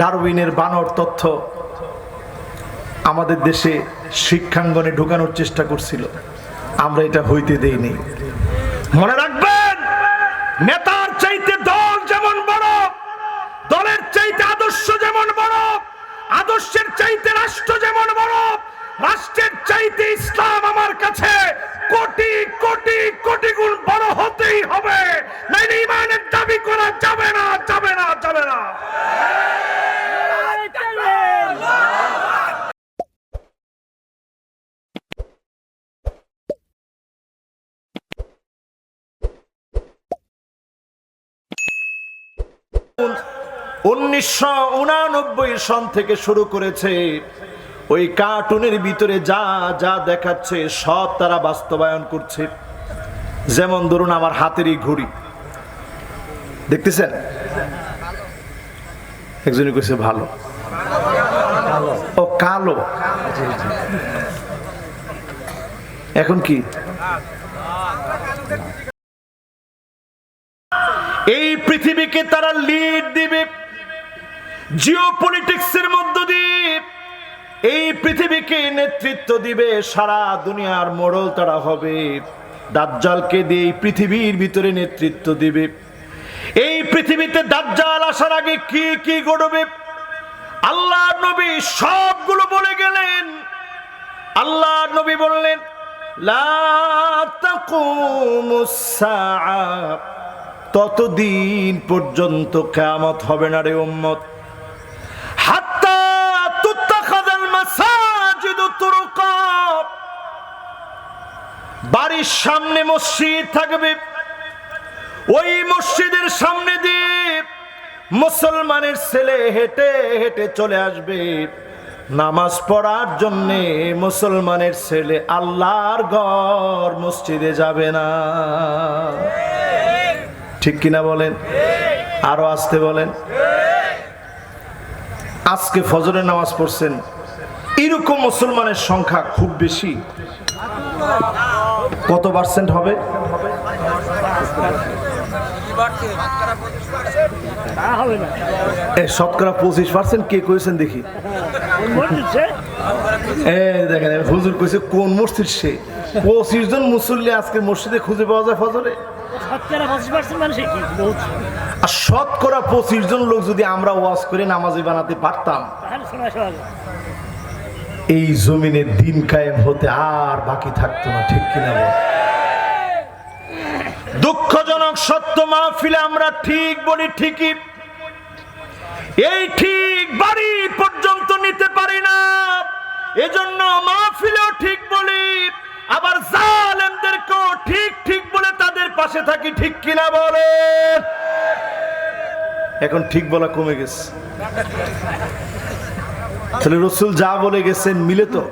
ডারউইনের বানর তথ্য আমাদের দেশে শিক্ষাঙ্গনে ঢুকানোর চেষ্টা করছিল। আমরা এটা হইতে দেইনি। মনে রাখবেন, নেতার চাইতে দল যেমন বড়, দলের চাইতে আদর্শ যেমন বড়, আদর্শের চাইতে রাষ্ট্র যেমন বড়, রাষ্ট্রের চাইতে ইসলাম আমার কাছে কোটি কোটি কোটি গুণ বড় হতেই হবে। নাইলে ইমানের দাবি করা যাবে না যাবে না যাবে না। উনিশশো সন থেকে শুরু করেছে। ওই কার্টুনের ভিতরে যা যা দেখাচ্ছে, সব তারা বাস্তবায়ন করছে। যেমন ধরুন আমার হাতেরই ঘড়ি। দেখতেছেন? একজনই কইছে, ভালো। ও, কালো। এখন কি? এই পৃথিবীকে তারা লিড দিবে। জিও পলিটিক্সের মধ্য দিয়ে এই পৃথিবীকে নেতৃত্ব দিবে সারা দুনিয়ার মোড়ল তারা হবে। দাজ্জালকে দিয়ে এই পৃথিবীর ভিতরে নেতৃত্ব দিবে। এই পৃথিবীতে দাজ্জাল আসার আগে কি কি ঘটবে? আল্লাহ নবী সবগুলো বলে গেলেন। আল্লাহ নবী বললেন ততদিন পর্যন্ত কেয়ামত হবে না রে উম্মত। বাড়ির সামনে মসজিদ থাকবে। ওই মসজিদের সামনে দিয়ে মুসলমানের ছেলে হেঁটে হেঁটে চলে আসবে। নামাজ পড়ার জন্যে মুসলমানের ছেলে আল্লাহর ঘর মসজিদে যাবে না। ঠিক কিনা বলেন? আরও আসতে বলেন? আজকে ফজরের নামাজ পড়ছেন। এরকম মুসলমানের সংখ্যা খুব বেশি। কত পার্সেন্ট হবে? শতকরা পঁচিশ পার্সেন্ট? কে কয়েছেন দেখি? দেখেন হুজুর কইছে, কোন মসজিদ সে? পঁচিশ জন মুসল্লি আজকে মসজিদে খুঁজে পাওয়া যায় ফজরে? আর শতকরা পঁচিশ জন লোক যদি আমরা ওয়াজ করে নামাজি বানাতে পারতাম এই জমিনের দিন কায়েম হতে আর বাকি থাকতো না, ঠিক কিনা? দুঃখজনক সত্য মাহফিলে আমরা ঠিক বলি ঠিকই। এই ঠিক বাড়ি পর্যন্ত নিতে পারি না। এজন্য মাহফিলেও ঠিক বলি, আবার জালেমদেরকেও ঠিক ঠিক বলে তাদের পাশে থাকি, ঠিক কিনা বলে এখন ঠিক বলা কমে গেছে। তাহলে রসুল যা বলে গেছেন মিলে তো?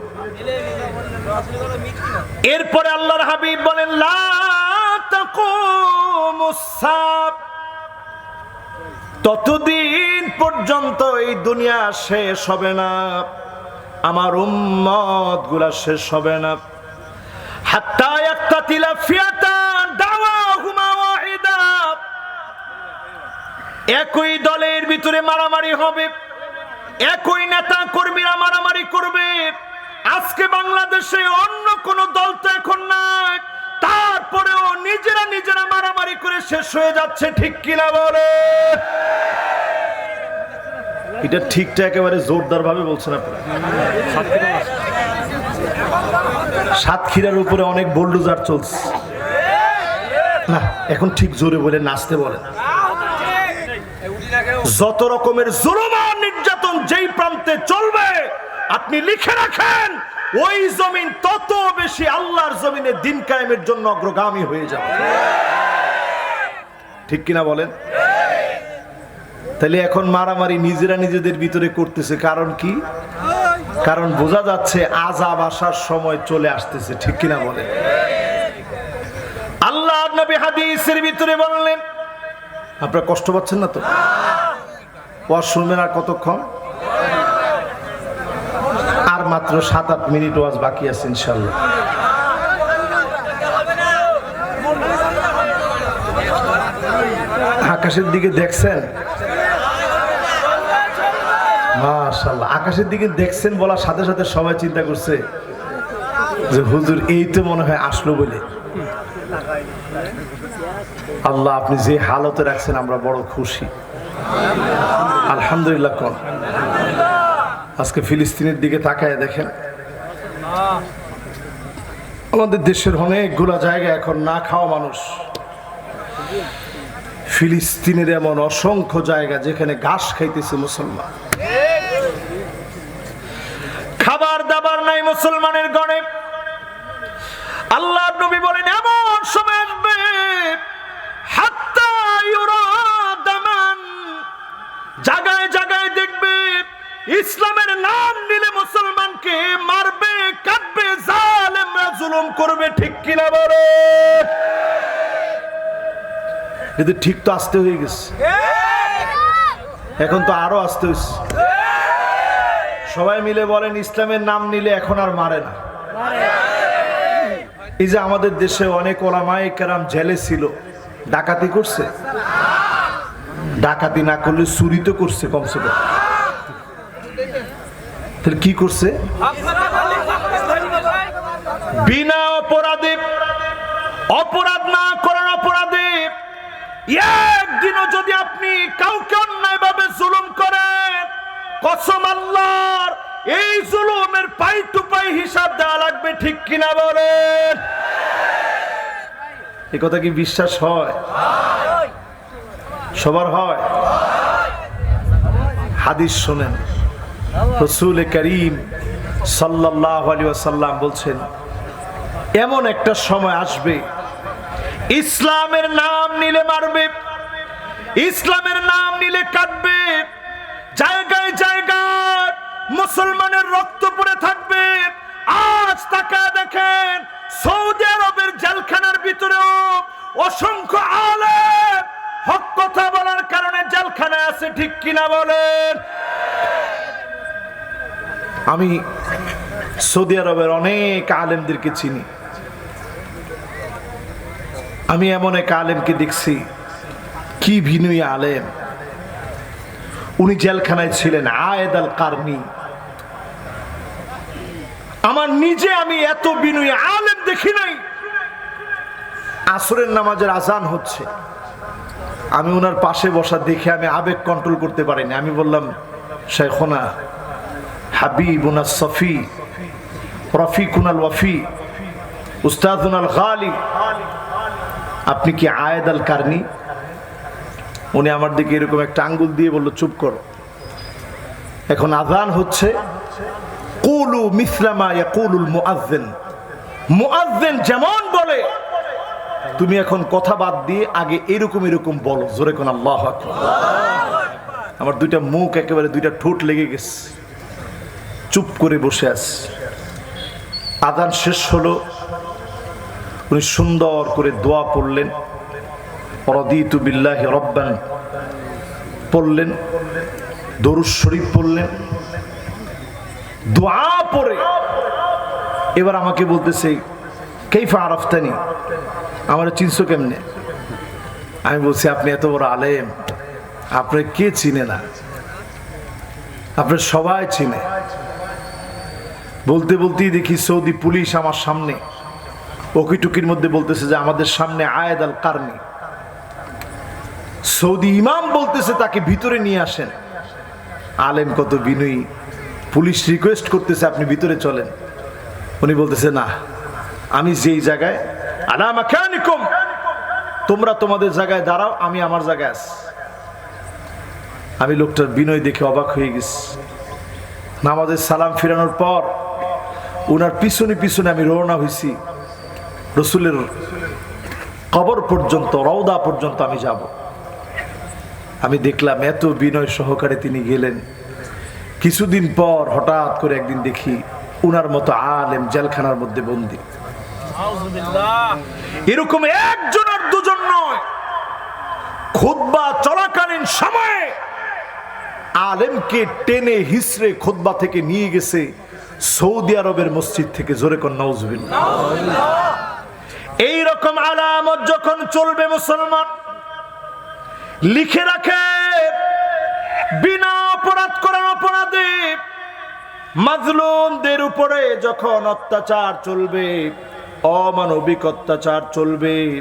এরপরে আল্লাহর হাবিব বলেন ততদিন পর্যন্ত এই দুনিয়া শেষ হবে না। আমার উম্মতগুলা শেষ হবে না। হাত্তা ফিয়াতান দাওয়াহুমা ওয়াহিদা। একই দলের ভিতরে মারামারি হবে। একই নেতা কর্মীরা মারামারি করবে। আজকে বাংলাদেশে অন্য কোন দল তো এখন নাই। তারপরেও নিজেরা নিজেরা মারামারি করে শেষ হয়ে যাচ্ছে, ঠিক কিনা বলে? এটা ঠিকটা একেবারে জোরদার ভাবে বলছেন সাতক্ষীরার উপরে অনেক বোল্ডোজার চলছে। না, এখন ঠিক জোরে বলে নাচতে বলেন যত রকমের যেই প্রান্তে চলবে। আপনি লিখে রাখেন, ওই জমিন তত বেশি আল্লাহর জমিনে দিন কায়েমের জন্য অগ্রগামী হয়ে যাবে। ঠিক কিনা বলেন? তাহলে এখন মারামারি নিজেরা নিজেদের ভিতরে করতেছে, কারণ কি? কারণ বোঝা যাচ্ছে আজাব আসার সময় চলে আসতেছে, ঠিক কিনা বলেন? আল্লাহ নবী হাদিসের ভিতরে বললেন, আপনারা কষ্ট পাচ্ছেন না তো? শুনবেন আর কতক্ষণ? মাত্র সাত আট মিনিট ওয়াজ বাকি আছে, ইনশাল্লাহ। আকাশের দিকে দেখছেন? আকাশের দিকে দেখছেন বলার সাথে সাথে সবাই চিন্তা করছে যে হুজুর, এই তো মনে হয় আসলো বলে। আল্লাহ, আপনি যে হালতে রাখছেন, আমরা বড় খুশি। আলহামদুলিল্লাহ, কন। আজকে ফিলিস্তিনের দিকে তাকায় দেখেন। আমাদের দেশের অনেকগুলা জায়গা এখন না খাওয়া মানুষ। ফিলিস্তিনের এমন অসংখ্য জায়গা যেখানে ঘাস খাইতেছে মুসলমান। খাবার দাবার নাই মুসলমানের গণে। আল্লাহ নবী বলেন, এমন সময় আসবে ইসলামের নাম নিলে মুসলমানকে মারবে কাটবে জালেমরা জুলুম করবে, ঠিক কিনা বলে? কিন্তু ঠিক তো আসতে হয়ে গেছে। এখন তো আরও আসতে হয়েছে। সবাই মিলে বলেন, ইসলামের নাম নিলে এখন আর মারে না। এই যে আমাদের দেশে অনেক ওলামাই কেরাম জেলে ছিল, ডাকাতি করছে। ডাকাতি না করলে চুরি তো করছে কমসে কম। তাহলে কি করছে? বিনা অপরাধে অপরাধ না করার অপরাধে একদিনও যদি আপনি কাউকে অন্যায় ভাবে জুলুম করেন কসম আল্লাহর এই জুলুমের পাই টু পাই হিসাব দেওয়া লাগবে ঠিক কিনা বলেন? এ কথা কি বিশ্বাস হয়? সবার হয়? হাদিস শোনেন। রসুল করিম সাল্লাহ আলী সাল্লাম বলছেন, এমন একটা সময় আসবে, ইসলামের নাম নিলে মারবে, ইসলামের নাম নিলে কাটবে জায়গায় জায়গায় মুসলমানের রক্ত পড়ে থাকবে। আজ তাকা দেখেন, সৌদি আরবের জেলখানার ভিতরেও অসংখ্য আলেম হক কথা বলার কারণে জেলখানায় আছে, ঠিক কিনা বলেন? আমি সৌদি আরবের অনেক আলেমদেরকে চিনি। আমি এমন এক আলেমকে দেখছি, কি ভিনুই আলেম। উনি জেলখানায় ছিলেন, আয়েদ আল কারনি। আমার নিজে আমি এত বিনয়ী আলেম দেখি নাই। আসরের নামাজের আজান হচ্ছে। আমি ওনার পাশে বসা দেখে আমি আবেগ কন্ট্রোল করতে পারিনি। আমি বললাম শেখোনা হাবিব উনার সফি রফিক উনাল ওয়াফি উস্তাদ উনাল গালি। আপনি কি আয়েদ আল কারনি? উনি আমার দিকে এরকম একটা আঙ্গুল দিয়ে বলল, চুপ করো। এখন আজান হচ্ছে, কুলু মিসলামা ইয়াকুলুল মুআজ্জিন। মুআজ্জিন যেমন বলে, তুমি এখন কথা বাদ দিয়ে আগে এরকম এরকম বলো। জোরে কোন আল্লাহ আমার দুইটা মুখ একেবারে দুইটা ঠোঁট লেগে গেছে। চুপ করে বসে আছি। আদান শেষ হলো। উনি সুন্দর করে দোয়া পড়লেন। রদিতু বিল্লাহ রব্বান পড়লেন। দরুদ শরীফ পড়লেন। দোয়া পড়ে। এবার আমাকে বলতেছে, কেইফা আরফতানি? আমার চিনছো কেমনে? আমি বলছি, আপনি এত বড় আলেম। আপনার কে চিনে না? আপনার সবাই চিনে। বলতে বলতেই দেখি সৌদি পুলিশ আমার সামনে। ওকিটুকির মধ্যে বলতেছে যে, আমাদের সামনে আয়েদ আল কারনি। সৌদি ইমাম বলতেছে, তাকে ভিতরে নিয়ে আসেন। আলেম কত বিনয়ী। পুলিশ রিকোয়েস্ট করতেছে, আপনি ভিতরে চলেন। উনি বলতেছে, না, আমি যেই জায়গায় তোমরা তোমাদের জায়গায় দাঁড়াও, আমি আমার জায়গায় আছি। আমি লোকটার বিনয় দেখে অবাক হয়ে গেছি। নামাজের সালাম ফিরানোর পর ওনার পিছনে পিছনে আমি রওনা হয়েছি রসুলের কবর পর্যন্ত, রওদা পর্যন্ত আমি যাব। আমি দেখলাম এত বিনয় সহকারে তিনি গেলেন। কিছুদিন পর হঠাৎ করে একদিন দেখি উনার মতো আলেম জেলখানার মধ্যে বন্দি। এরকম একজন আর দুজন নয়। খুদ্া চলাকালীন সময়ে আলেমকে টেনে হিসড়ে খুদ্া থেকে নিয়ে গেছে। সৌদি আরবের মসজিদ থেকে জোরে কর নওজবিল্লা এইরকম আলামত যখন চলবে মুসলমান, লিখে রাখে, বিনা অপরাধ করার অপরাধে, মাজলুমদের উপরে যখন অত্যাচার চলবে, অমানবিক অত্যাচার চলবে,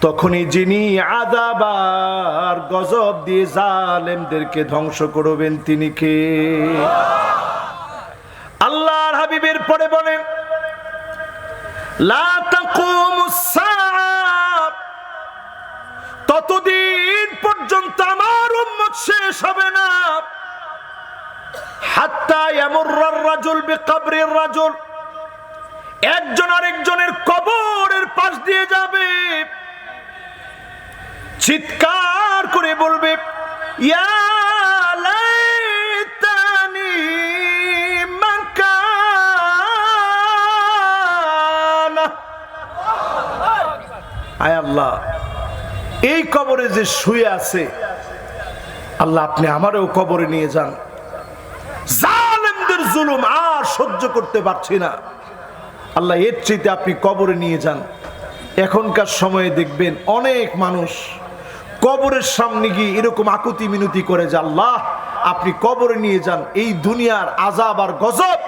তখনই যিনি আদাবার গজব দিয়ে জালেমদেরকে ধ্বংস করবেন তিনি কে? হাবিবের পরে বলেন ততদিন পর্যন্ত আমার উম্মত শেষ হবে না। রাজুল একজন কবরের পাশ দিয়ে যাবে। চিৎকার করে বলবে, ইয়া আয় আল্লাহ, এই কবরে যে শুয়ে আছে, আল্লাহ আপনি আমারও কবরে নিয়ে যান। জালেমদের জুলুম আর সহ্য করতে পারছি না। আল্লাহ এর চাইতে আপনি কবরে নিয়ে যান। এখনকার সময়ে দেখবেন অনেক মানুষ কবরের সামনে গিয়ে এরকম আকুতি মিনতি করে যে, আল্লাহ, আপনি কবরে নিয়ে যান, এই দুনিয়ার আজাব আর গজব,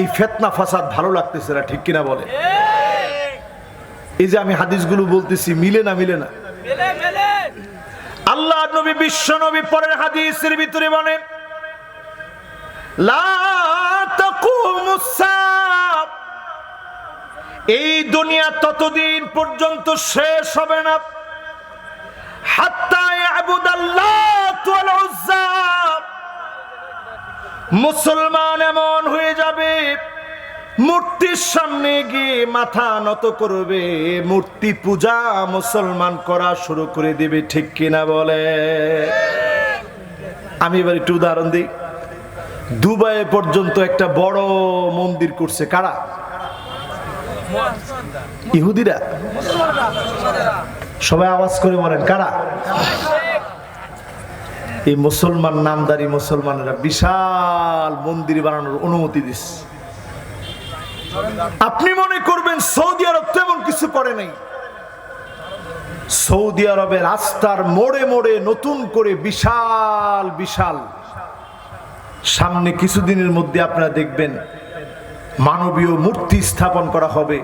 এই ফেতনা ফাসাদ ভালো লাগতেছে না, ঠিক কিনা বলে? এই যে আমি হাদিসগুলো বলতেছি মিলে না মিলে না। আল্লাহ নবী বিশ্ব নবী পরের হাদিসের ভিতরে বলেন এই দুনিয়া ততদিন পর্যন্ত শেষ হবে না। মুসলমান এমন হয়ে যাবে মূর্তির সামনে গিয়ে মাথা নত করবে, মূর্তি পূজা মুসলমান করা শুরু করে দেবে, ঠিক কিনা বলে? আমি এবার একটু উদাহরণ দিই। দুবাই পর্যন্ত একটা বড় মন্দির করছে কারা? ইহুদিরা? সবাই আওয়াজ করে বলেন, কারা? এই মুসলমান, নামদারি মুসলমানেরা বিশাল মন্দির বানানোর অনুমতি দিস আপনি মনে করবেন সৌদি আরব তেমন কিছু করে নাই। সৌদি আরবের রাস্তার মোড়ে মোড়ে নতুন করে বিশাল বিশাল। সামনে কিছুদিনের মধ্যে আপনারা দেখবেন মানবীয় মূর্তি স্থাপন করা হবে।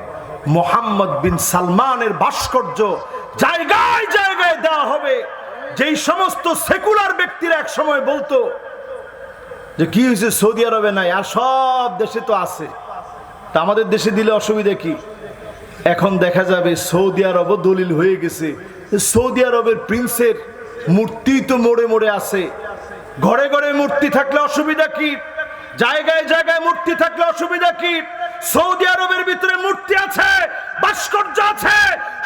মোহাম্মদ বিন সালমানের ভাস্কর্য জায়গায় জায়গায় দেওয়া হবে। যেই সমস্ত সেকুলার ব্যক্তিরা এক সময় বলতো যে, কি হয়েছে সৌদি আরবে নাই? আর সব দেশে তো আছে। তা আমাদের দেশে দিলে অসুবিধা কি? এখন দেখা যাবে সৌদি আরবও দলিল হয়ে গেছে। সৌদি আরবের প্রিন্সের মূর্তি তো মোড়ে মোড়ে আছে। ঘরে ঘরে মূর্তি থাকলে অসুবিধা কি? জায়গায় জায়গায় মূর্তি থাকলে অসুবিধা কি? সৌদি আরবের ভিতরে মূর্তি আছে, ভাস্কর্য আছে,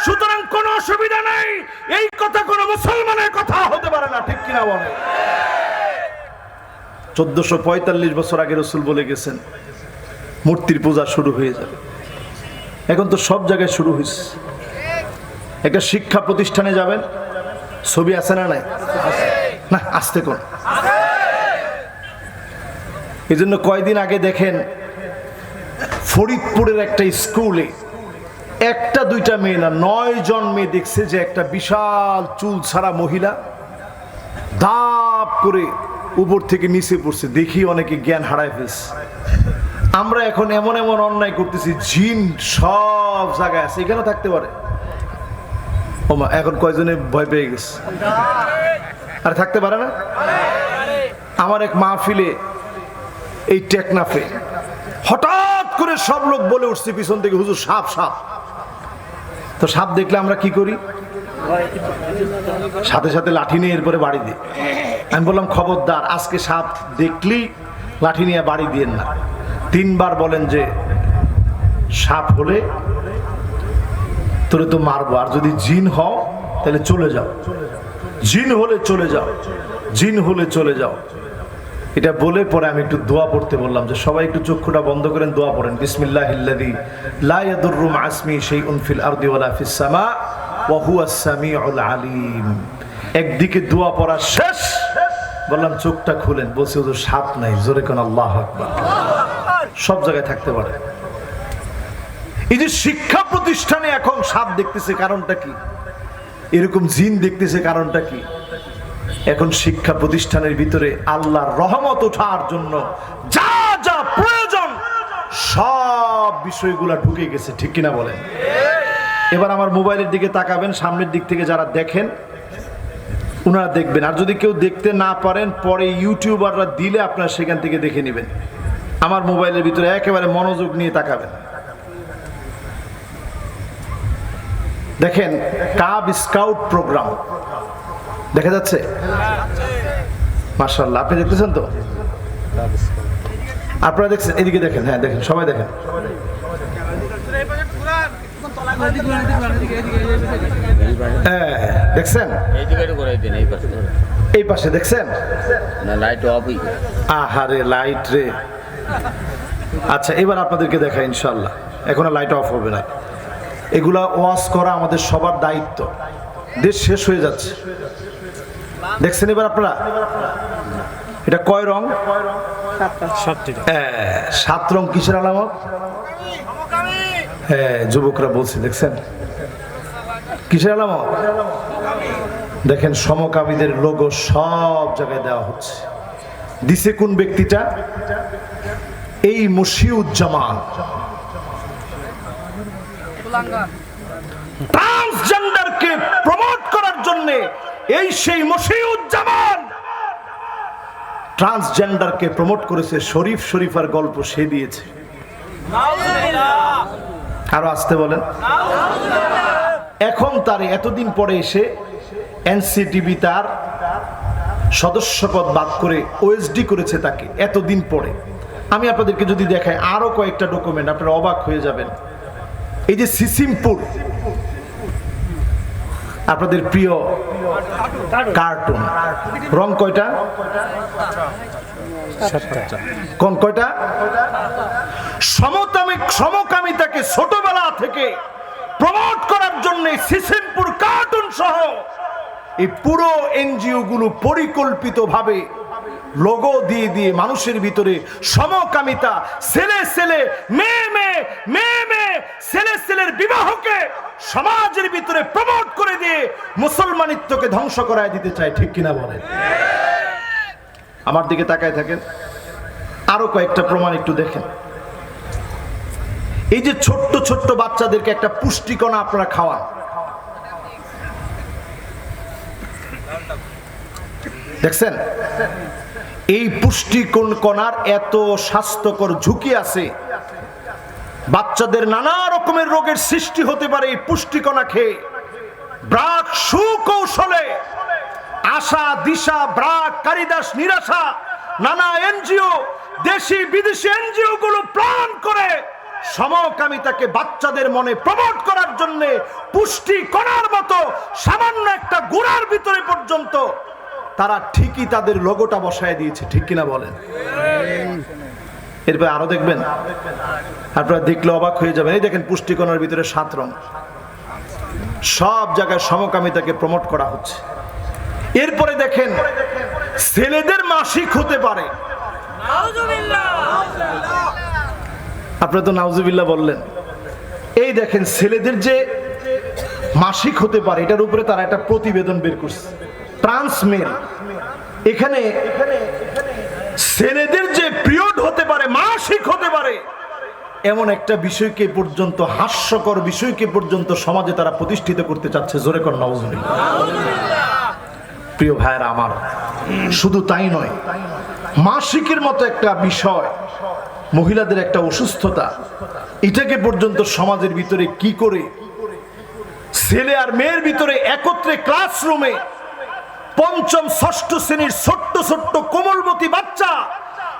সুতরাং কোনো অসুবিধা নেই। এই কথা কোনো মুসলমানের কথা হতে পারে না, ঠিক কিনা বলে চোদ্দশো পঁয়তাল্লিশ বছর আগে রসুল বলে গেছেন মূর্তির পূজা শুরু হয়ে যাবে। এখন তো সব জায়গায় শুরু হয়েছে। একটা শিক্ষা প্রতিষ্ঠানে যাবেন, ছবি আছে না নাই? না আসতে কোন? এই জন্য কয়দিন আগে দেখেন, ফরিদপুরের একটা স্কুলে একটা দুইটা মেয়ে না, নয় জন মেয়ে দেখছে যে একটা বিশাল চুল ছাড়া মহিলা দাপ করে উপর থেকে নিচে পড়ছে। দেখি অনেকে জ্ঞান হারায় ফেলছে। আমরা এখন এমন এমন অন্যায় করতেছি, জিন সব জায়গায় আছে, এখানেও থাকতে পারে। এখন কয়জনে ভয় পেয়ে গেছে? আর থাকতে পারে না? আমার এক মাহফিলে এই টেকনাফে হঠাৎ করে সব লোক বলে উঠছে পিছন থেকে, হুজুর, সাপ সাপ। তো সাপ দেখলে আমরা কি করি? সাথে সাথে লাঠি নিয়ে এরপরে বাড়ি দিই। আমি বললাম, খবরদার, আজকে সাপ দেখলি, লাঠি নিয়ে বাড়ি দিয়েন না। তিনবার বলেন যে সাপ হলে তোরে তো মারবো। আর যদি জিন হও, তাহলে চলে যাও। জিন হলে চলে যাও। জিন হলে চলে যাও। এটা বলে পরে আমি একটু দোয়া পড়তে বললাম যে সবাই একটু চক্ষুটা বন্ধ করেন, দোয়া পড়েন। বিসমিল্লাহ ইল্লাদি লা ইয়াদুররু মা আসমি শাইউন ফিল আরদি ওয়ালা ফিস সামা ওয়া হুয়াস সামিউল আলিম। একদিকে দোয়া পড়া শেষ। বললাম, চোখটা খুলেন। বলছে ওদের সাপ নাই। জোরে কোন আল্লাহ আকবার। সব জায়গায় থাকতে পারে। এই যে শিক্ষা প্রতিষ্ঠানে এখন সাপ দেখতেছে কারণটা কি? এরকম জিন দেখতেছে কারণটা কি? এখন শিক্ষা প্রতিষ্ঠানের ভিতরে আল্লাহর রহমত ওঠার জন্য যা যা প্রয়োজন সব বিষয়গুলা ঢুকে গেছে, ঠিক কিনা বলেন? এবার আমার মোবাইলের দিকে তাকাবেন, সামনের দিক থেকে যারা দেখেন ওনারা দেখবেন। আর যদি কেউ দেখতে না পারেন, পরে ইউটিউবাররা দিলে আপনারা সেখান থেকে দেখে নেবেন। আমার মোবাইলের ভিতরে একেবারে মনোযোগ নিয়ে তাকাবেন। দেখেন কাব স্কাউট প্রোগ্রাম। দেখা যাচ্ছে? মার্শাল্লাহ আপনি দেখতেছেন তো? আপনারা দেখছেন? এদিকে দেখেন হ্যাঁ দেখেন সবাই দেখেন। হ্যাঁ দেখছেন? এই পাশে দেখছেন? না লাইট অফই আহারে লাইট রে। আচ্ছা এবার আপনাদেরকে দেখা ইনশাল্লাহ এখন লাইট অফ হবে না। এগুলা ওয়াশ করা আমাদের সবার দায়িত্ব। দেশ শেষ হয়ে যাচ্ছে। দেখছেন এবার আপনারা? এটা কয় রং? হ্যাঁ, সাত রং কিসের আলামত? হ্যাঁ যুবকরা বলছে দেখছেন? কিসের আলামত? দেখেন সমকামীদের লোগো সব জায়গায় দেওয়া হচ্ছে। দিছে কোন ব্যক্তিটা? এই মশিউজ্জামান ট্রান্সজেন্ডারকে প্রমোট করার জন্য এই সেই মশিউজ্জামান ট্রান্সজেন্ডারকে প্রমোট করেছে শরীফ শরীফার গল্প সে দিয়েছে। আরও আসতে বলেন। এখন তার এতদিন পরে এসে এনসিটিভি তার সদস্যপদ বাদ করে ওএসডি করেছে তাকে, এতদিন পরে। আমি আপনাদেরকে যদি দেখাই আরও কয়েকটা ডকুমেন্ট আপনারা অবাক হয়ে যাবেন। এই যে সিসিমপুর, আপনাদের প্রিয় কার্টুন রং কয়টা? কোন কয়টা? সমতামিক সমকামিতাকে ছোটবেলা থেকে প্রমোট করার জন্য সিসিমপুর কার্টুন সহ এই পুরো এনজিও গুলো পরিকল্পিতভাবে লোগো দিয়ে দিয়ে মানুষের ভিতরে সমকামিতা, ছেলে ছেলে, মেয়ে মেয়ে মেয়ে মেয়ে, ছেলে ছেলের বিবাহকে সমাজের ভিতরে প্রমোট করে দিয়ে মুসলমানিত্বকে ধ্বংস করায় দিতে চায়, ঠিক কিনা বলেন? আমার দিকে তাকায় থাকেন। আরও কয়েকটা প্রমাণ একটু দেখেন। এই যে ছোট্ট ছোট্ট বাচ্চাদেরকে একটা পুষ্টিকণা আপনারা খাওয়ান। দেখছেন? এই পুষ্টিকণ কণার এত স্বাস্থ্যকর ঝুঁকি আছে। বাচ্চাদের নানা রকমের রোগের সৃষ্টি হতে পারে এই পুষ্টিকণা খেয়ে। ব্রাক সুকৌশলে আশা, দিশা, ব্রাক কারিদাস নিরাশা, নানা এনজিও, দেশি, বিদেশি এনজিও গুলো প্ল্যান করে সমকামিতাকে বাচ্চাদের মনে প্রমোট করার জন্য পুষ্টি কণার মতো সামান্য একটা গুড়ার ভিতরে পর্যন্ত তারা ঠিকই তাদের লোগোটা বসায় দিয়েছে, ঠিক কিনা বলেন? এরপর আরও দেখবেন। আপনারা দেখলে অবাক হয়ে যাবেন। এই দেখেন পুষ্টিকণার ভিতরে সাত রং। সব জায়গায় সমকামিতাকে প্রমোট করা হচ্ছে। এরপরে দেখেন, ছেলেদের মাসিক হতে পারে। আপনারা তো নাউজুবিল্লাহ বললেন। এই দেখেন, ছেলেদের যে মাসিক হতে পারে, এটার উপরে তারা একটা প্রতিবেদন বের করছে। ট্রান্সমেল এখানে ছেলেদের যে পিরিয়ড হতে পারে, মাসিক হতে পারে, এমন একটা বিষয়কে পর্যন্ত, হাস্যকর বিষয়কে পর্যন্ত সমাজে তারা প্রতিষ্ঠিত করতে চাচ্ছে, জোরে কর, নওয়াজুবিল্লাহ। প্রিয় ভাইয়েরা আমার, শুধু তাই নয়, মাসিকের মতো একটা বিষয়, মহিলাদের একটা অসুস্থতা, এটাকে পর্যন্ত সমাজের ভিতরে কি করে, ছেলে আর মেয়ের ভিতরে একত্রে ক্লাসরুমে পঞ্চম ষষ্ঠ শ্রেণির ছোট্ট ছোট্ট কোমলমতি বাচ্চা।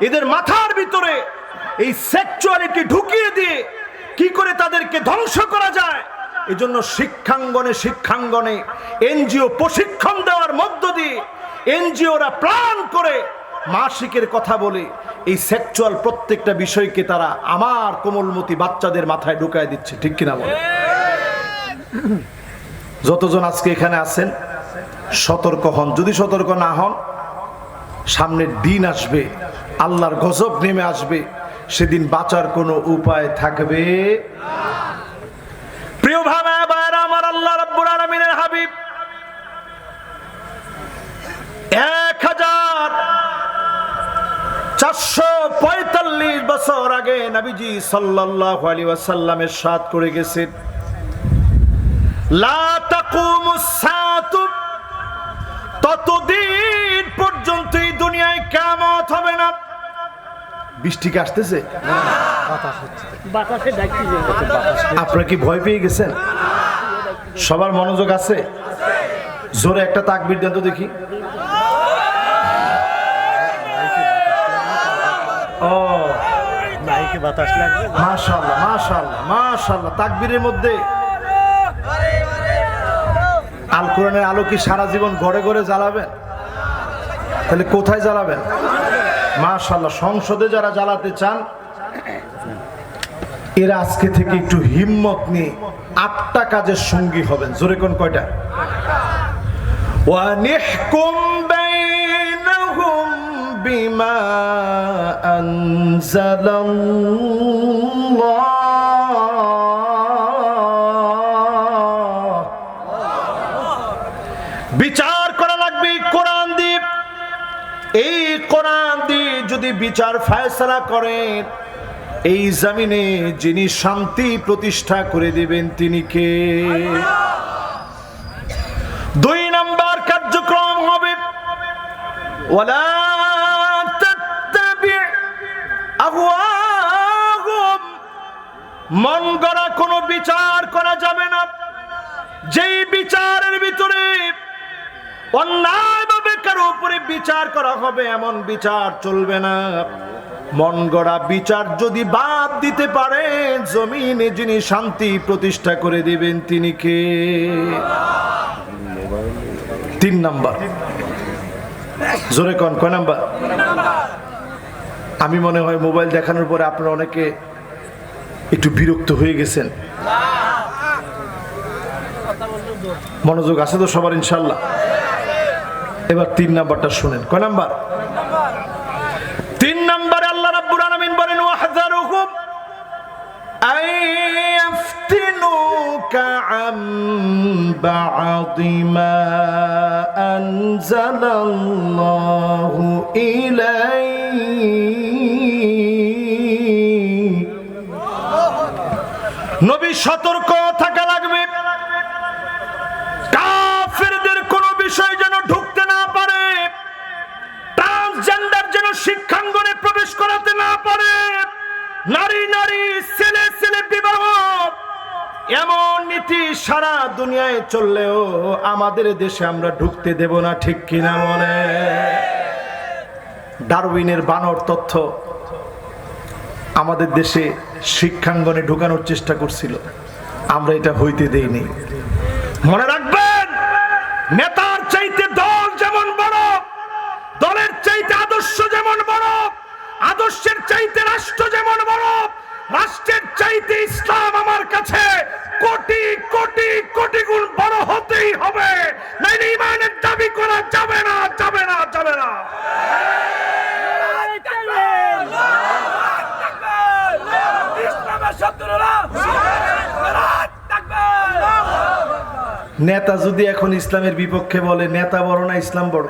এদের মাথার ভিতরে এই সেক্সুয়ালিটি ঢুকিয়ে দিয়ে কি করে তাদেরকে ধ্বংস করা যায়? এজন্য শিক্ষাঙ্গনে শিক্ষাঙ্গনে এনজিও প্রশিক্ষণ দেওয়ার মধ্য দিয়ে এনজিওরা প্রাণ করে মাসিকের কথা বলে এই সেক্সুয়াল প্রত্যেকটা বিষয়কে তারা আমার কোমলমতি বাচ্চাদের মাথায় ঢুকায় দিচ্ছে, ঠিক কিনা বলে? যতজন আজকে এখানে আছেন সতর্ক হন। যদি সতর্ক না হন, সামনের দিন আসবে, আল্লাহর গজব নেমে আসবে, সেদিন বাঁচার কোনো উপায় থাকবে প্রিয় ভাবে আমার আল্লাহ হাবিব, এক হাজার চারশো পঁয়তাল্লিশ বছর আগে নবীজি সাল্লাল্লাহু আলাইহি ওয়াসাল্লামের সাথ করে গেছেন। লা বৃষ্টি কি আসতেছে বাতাসে ডাকছি যে। আপনারা কি ভয় পেয়ে গেছেন? সবার মনোযোগ আছে? জোরে একটা তাকবির দেন তো দেখি। ও মাইকে বাতাস লাগবে। মাশাআল্লাহ মাশাআল্লাহ মাশাআল্লাহ তাকবীরের মধ্যে। আল কোরআনের আলো কি সারা জীবন ঘরে ঘরে জ্বালাবেন? তাহলে কোথায় জ্বালাবেন? মাশাল্লাহ সংসদে যারা জ্বালাতে চান, এরা আজকে থেকে একটু হিম্মত নিয়ে আটটা কাজের সঙ্গী হবেন। জোরে কোন কয়টা? বিমা আনজালাল্লাহ। বিচার ফায়সালা করেন, এই জমিনে যিনি শান্তি প্রতিষ্ঠা করে দিবেন তিনি কে? দুই নাম্বার কার্যক্রম হবে আহওয়াহুম। মন গড়া কোনো বিচার করা যাবে না। যেই বিচারের ভিতরে অন্যায়ভাবে কারও উপরে বিচার করা হবে, এমন বিচার চলবে না। মন গড়া বিচার যদি বাদ দিতে পারেন, জমিনে যিনি শান্তি প্রতিষ্ঠা করে দিবেন তিনি কে? তিন নাম্বার। জোরে কন, কয় নাম্বার? আমি মনে হয় মোবাইল দেখানোর পরে আপনারা অনেকে একটু বিরক্ত হয়ে গেছেন। মনোযোগ আছে তো সবার, ইনশাল্লাহ। এবার তিন নাম্বারটা শুনেন কয় নাম্বার তিন নাম্বারে আল্লাহ রাব্বুল আলামিন বলেন ওয়াহযারুহুম أن يفتنوك عن بعض ما أنزل الله إليك নবী সতর্ক থাকা লাগবে কাফেরদের কোনো বিষয় যেন ঢুকতে না পারে ট্রান্সজেন্ডার যেন শিক্ষাঙ্গনে প্রবেশ করাতে না পারে। নারী নারী, ছেলে ছেলে বিবাহ। এমন নীতি সারা দুনিয়ায় চললেও আমাদের দেশে আমরা ঢুকতে দেব না, ঠিক কিনা বলে? ডারউইনের বানর তথ্য আমাদের দেশে শিক্ষাঙ্গনে ঢুকানোর চেষ্টা করছিল। আমরা এটা হইতে দেইনি। মনে রাখবেন নেতার চাইতে দল যেমন বড় দলের চাইতে আদর্শ যেমন বড়, আদর্শের চাইতে রাষ্ট্র যেমন বড়, রাষ্ট্রের চাইতে ইসলাম আমার কাছে কোটি কোটি কোটি গুণ বড় হতেই হবে। ইমানের দাবি করা যাবে না যাবে না যাবে না। নেতা যদি এখন ইসলামের বিপক্ষে বলে, নেতা বড় না, ইসলাম বড়।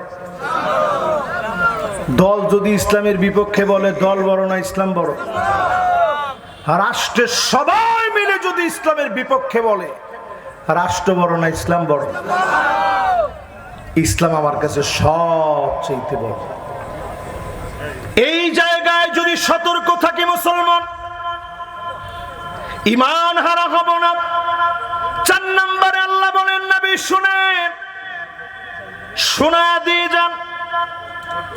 দল যদি ইসলামের বিপক্ষে বলে, দল বড় না ইসলাম বড়? রাষ্ট্রের সবাই মিলে যদি ইসলামের বিপক্ষে বলে, রাষ্ট্র বড় না ইসলাম বড়? ইসলাম আমার কাছে সবচেয়ে বড়। এই জায়গায় যদি সতর্ক থাকে মুসলমান, ইমান হারা হব না। চার নম্বরে আল্লাহ বলেন, নবী, শুনেন, শোনা দিয়ে যান।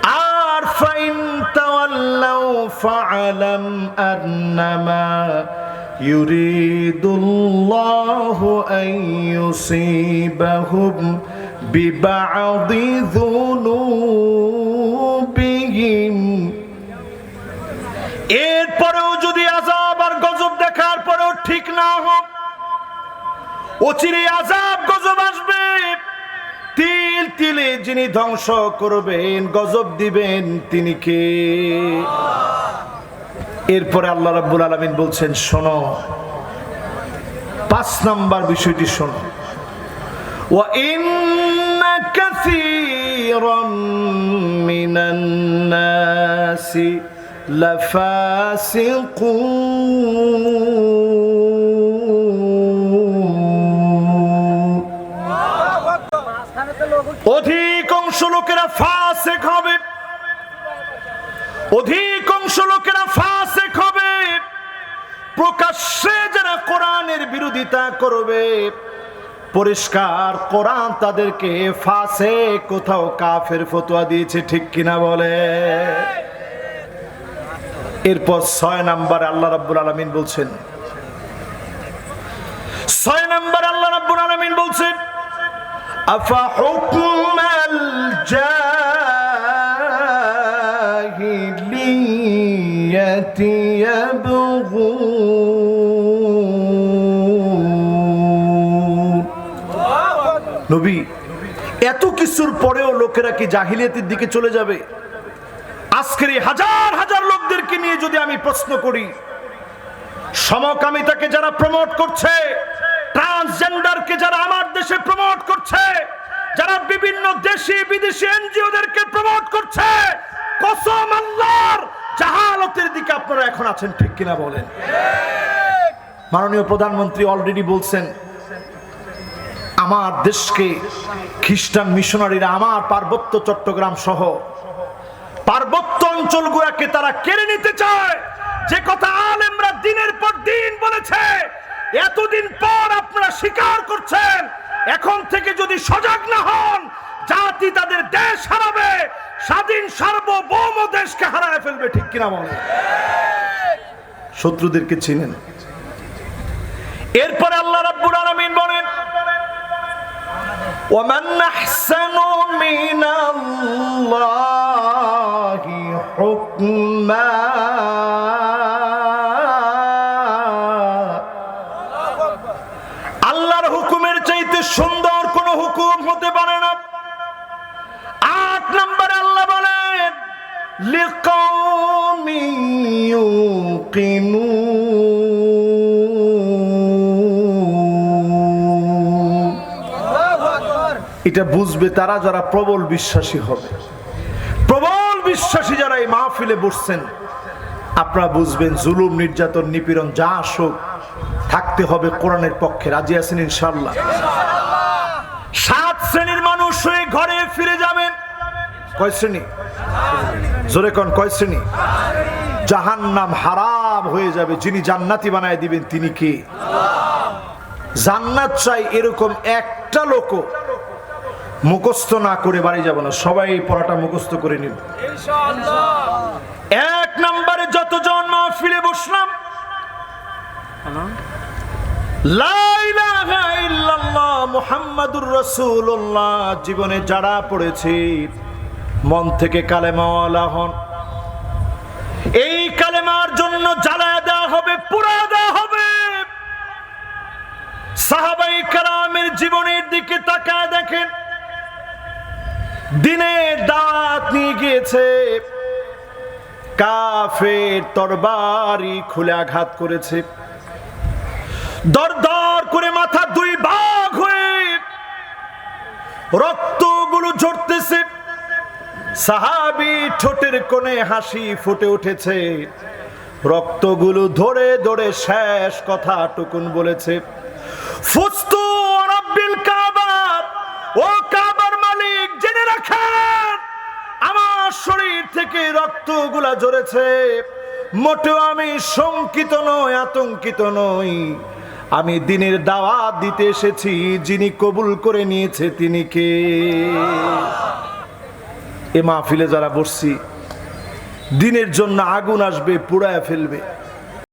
আর ফাইন তাওয়াল্লাউ ফাআলাম আন্নামা ইউরিদুল্লাহু আন ইউসিবাহুম বিবা'দি যুনুবিহিম। এরপরেও যদি আজাব আর গজব দেখার পরেও ঠিক না হোক অচিরে আজাব গজব আসবে। তিল তিলে যিনি ধ্বংস করবেন, গজব দিবেন তিনি কে? এরপরে আল্লাহ রাব্বুল আলমিন বলছেন, শোনো, পাঁচ নাম্বার বিষয়টি শোনো। ও ইন্নাসি লাফাসিকুন। অধিকাংশ লোকেরা ফাসেক হবে। অধিকাংশ লোকেরা ফাসেক হবে। প্রকাশ্যে যারা কোরআনের বিরোধিতা করবে, পরিষ্কার কোরআন তাদেরকে ফাঁসে কোথাও কাফের ফতোয়া দিয়েছে, ঠিক কিনা বলে? এরপর ছয় নাম্বার আল্লাহ রাব্বুল আলামিন বলছেন। ছয় নাম্বার আল্লাহ রাব্বুল আলামিন বলছেন أفحكم الجاهلية يبغون নবী এত কিছুর পরেও লোকেরা কি জাহিলিয়াতের দিকে চলে যাবে আজকের এই হাজার হাজার লোকদেরকে নিয়ে যদি আমি প্রশ্ন করি সমকামিতাকে যারা প্রমোট করছে ট্রান্সজেন্ডারকে যারা আমার দেশে প্রমোট করছে, যারা বিভিন্ন দেশি বিদেশি এনজিওদেরকে প্রমোট করছে, কসম আল্লাহর জাহালতের দিকে আপনারা এখন আছেন, ঠিক কিনা বলেন? মাননীয় প্রধানমন্ত্রী অলরেডি বলছেন, আমার দেশকে খ্রিস্টান মিশনারিরা, আমার পার্বত্য চট্টগ্রাম সহ পার্বত্য অঞ্চলগুলোকে তারা কেড়ে নিতে চায়। যে কথা আলেমরা দিনের পর দিন বলেছে, এতদিন পর যদি সজাগ না হন জাতি তাদের দেশ হারাবে স্বাধীন সার্বভৌম দেশকে হারায় ফেলবে ঠিক কিনা বলে শত্রুদেরকে চিনেন এরপরে আল্লাহ রাব্বুল আলামিন বলেন ومن أحسن من الله حكما আল্লাহর হুকুমের চাইতে নম্বর আল্লাহ বলেন লিকাউমি এটা বুঝবে তারা যারা প্রবল বিশ্বাসী হবে। প্রবল বিশ্বাসী যারা এই মাহফিলে বসছেন, আপনারা বুঝবেন জুলুম, নির্যাতন, নিপীড়ন যা আসুক, থাকতে হবে কোরআনের পক্ষে। রাজি আছেন ইনশাল্লাহ সাত শ্রেণির মানুষ হয়ে ঘরে ফিরে যায় কয় শ্রেণি? জোরে কন, কয় শ্রেণি? জাহান্নাম হারাম হয়ে যাবে, যিনি জান্নাতি বানায় দিবেন, তিনি কে? জান্নাত চাই এরকম একটা লোকও মুখস্থ না করে বাড়ি যাব না। সবাই পড়াটা মুখস্থ করে নিব এক নম্বরে যতজন মাহফিলে বসলাম জীবনে যারা পড়েছি মন থেকে কালেমাওয়ালা হন। এই কালেমার জন্য জ্বালায় দেওয়া হবে পুরা দেওয়া হবে। সাহাবাই কারামের জীবনের দিকে তাকায় দেখেন দিনের দাঁত নিয়ে গিয়েছে। কাফের তরবারি খুলে আঘাত করেছে। দর দর করে মাথা দুই ভাগ হয়ে রক্তগুলো ঝরতেছে। সাহাবি ঠোঁটের কোণে হাসি ফুটে উঠেছে। রক্তগুলো ধরে ধরে শেষ কথা টুকুন বলেছে। ফুস্তু রব্বিল কাবা, ও কাবার মালিক, জেনে রাখেন, আমার শরীর থেকে রক্তগুলা ঝরেছে। মোটেও আমি শঙ্কিত নই, আতঙ্কিত নই। আমি দিনের দাওয়াত দিতে এসেছি, যিনি কবুল করে নিয়েছে তিনি কে? এ মাহফিলে যারা বসছি দিনের জন্য আগুন আসবে পুড়ায় ফেলবে।